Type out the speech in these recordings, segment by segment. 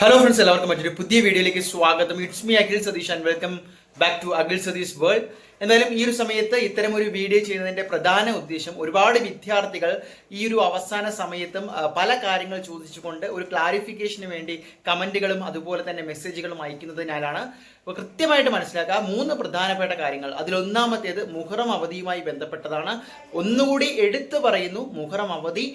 Hello friends എല്ലാവർക്കും മറ്റൊരു പുതിയ വീഡിയോയിലേക്ക് സ്വാഗതം it's me Akhil Satheesh and welcome back to Akhil Satheesh world എന്നാലും ഈ ഒരു സമയത്ത് ഇത്തരം ഒരു വീഡിയോ ചെയ്യുന്നതിന്റെ പ്രധാന ഉദ്ദേശം ഒരുപാട് വിദ്യാർത്ഥികൾ ഈ ഒരു അവസാന സമയത്തും പല കാര്യങ്ങൾ ചോദിച്ചുകൊണ്ട് ഒരു ക്ലാരിഫിക്കേഷന് വേണ്ടി കമന്റുകളും അതുപോലെ തന്നെ മെസ്സേജുകളും അയക്കുന്നതിനാലാണ്. അപ്പോൾ കൃത്യമായിട്ട് മനസ്സിലാക്കുക മൂന്ന് പ്രധാനപ്പെട്ട കാര്യങ്ങൾ. അതിലൊന്നാമത്തേത് മുഹറം അവധിയുമായി ബന്ധപ്പെട്ടതാണ്. ഒന്നുകൂടി എടുത്തു പറയുന്നു മുഹറം അവധി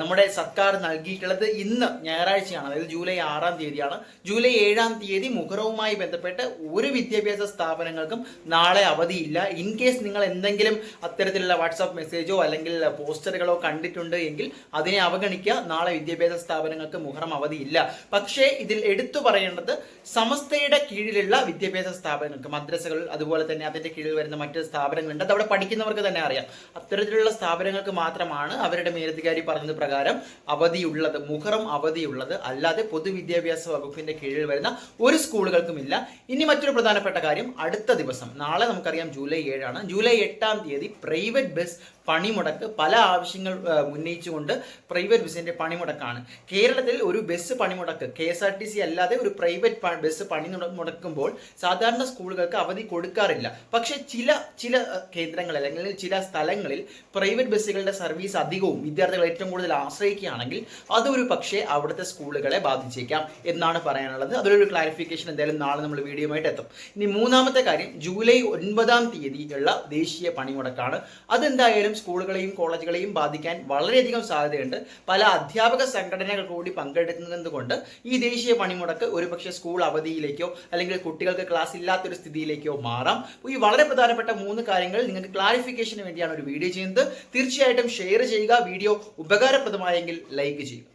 നമ്മുടെ സർക്കാർ നൽകിയിട്ടുള്ളത് ഇന്ന് ഞായറാഴ്ചയാണ്. അതായത് ജൂലൈ ആറാം തീയതിയാണ്. ജൂലൈ ഏഴാം തീയതി മുഹറവുമായി ബന്ധപ്പെട്ട് ഒരു വിദ്യാഭ്യാസ സ്ഥാപനങ്ങൾക്കും നാളെ അവധിയില്ല. ഇൻ കേസ് നിങ്ങൾ എന്തെങ്കിലും അത്തരത്തിലുള്ള വാട്സാപ്പ് മെസ്സേജോ അല്ലെങ്കിൽ പോസ്റ്ററുകളോ കണ്ടിട്ടുണ്ട് എങ്കിൽ അതിനെ അവഗണിക്കുക. നാളെ വിദ്യാഭ്യാസ സ്ഥാപനങ്ങൾക്ക് മുഹറം അവധിയില്ല. പക്ഷേ ഇതിൽ എടുത്തു പറയേണ്ടത് സമസ്തയുടെ കീഴിലുള്ള വിദ്യാഭ്യാസ സ്ഥാപനങ്ങൾക്ക് മദ്രസകൾ അതുപോലെ തന്നെ അതിന്റെ കീഴിൽ വരുന്ന മറ്റ് സ്ഥാപനങ്ങളുണ്ട്. അതവിടെ പഠിക്കുന്നവർക്ക് തന്നെ അറിയാം. അത്തരത്തിലുള്ള സ്ഥാപനങ്ങൾക്ക് മാത്രമാണ് അവരുടെ മേലധികാരി പറഞ്ഞത് പ്രകാരം അവധിയുള്ളത് മുഹറം അവധിയുള്ളത്. അല്ലാതെ പൊതുവിദ്യാഭ്യാസ വകുപ്പിന്റെ കീഴിൽ വരുന്ന ഒരു സ്കൂളുകൾക്കും ഇല്ല ഇനി മറ്റൊരു പ്രധാനപ്പെട്ട കാര്യം അടുത്ത ദിവസം. നാളെ നമുക്കറിയാം ജൂലൈ ഏഴാണ്. ജൂലൈ എട്ടാം തീയതി പ്രൈവറ്റ് ബസ് പണിമുടക്ക് പല ആവശ്യങ്ങൾ ഉന്നയിച്ചുകൊണ്ട് പ്രൈവറ്റ് ബസ്സിന്റെ പണിമുടക്കാണ്. കേരളത്തിൽ ഒരു ബസ് പണിമുടക്ക് K S R T C അല്ലാതെ ഒരു പ്രൈവറ്റ് ബസ് പണി മുടക്കുമ്പോൾ സാധാരണ സ്കൂളുകൾക്ക് അവധി കൊടുക്കാറില്ല. പക്ഷേ ചില ചില കേന്ദ്രങ്ങൾ അല്ലെങ്കിൽ ചില സ്ഥലങ്ങളിൽ പ്രൈവറ്റ് ബസ്സുകളുടെ സർവീസ് അധികവും വിദ്യാർത്ഥികൾ ഏറ്റവും കൂടുതൽ ആശ്രയിക്കുകയാണെങ്കിൽ അതൊരു പക്ഷേ അവിടുത്തെ സ്കൂളുകളെ ബാധിച്ചേക്കാം എന്നാണ് പറയാനുള്ളത്. അതിലൊരു ക്ലാരിഫിക്കേഷൻ എന്തായാലും നാളെ നമ്മൾ വീഡിയോ ആയിട്ട് എത്തും. ഇനി മൂന്നാമത്തെ കാര്യം ജൂലൈ ഒൻപതാം തീയതിയുള്ള ദേശീയ പണിമുടക്കാണ്. അതെന്തായാലും സ്കൂളുകളെയും കോളേജുകളെയും ബാധിക്കാൻ വളരെയധികം സാധ്യതയുണ്ട്. പല അധ്യാപക സംഘടനകൾ കൂടി പങ്കെടുക്കുന്നത് കൊണ്ട് ഈ ദേശീയ പണിമുടക്ക് ഒരുപക്ഷെ സ്കൂൾ അവധിയിലേക്കോ അല്ലെങ്കിൽ കുട്ടികൾക്ക് ക്ലാസ് ഇല്ലാത്തൊരു സ്ഥിതിയിലേക്കോ മാറാം. ഈ വളരെ പ്രധാനപ്പെട്ട മൂന്ന് കാര്യങ്ങൾ നിങ്ങൾക്ക് ക്ലാരിഫിക്കേഷന് വേണ്ടിയാണ് ഒരു വീഡിയോ ചെയ്യുന്നത്. തീർച്ചയായിട്ടും ഷെയർ ചെയ്യുക. വീഡിയോ ഉപകാരപ്രദമായെങ്കിൽ ലൈക്ക് ചെയ്യുക.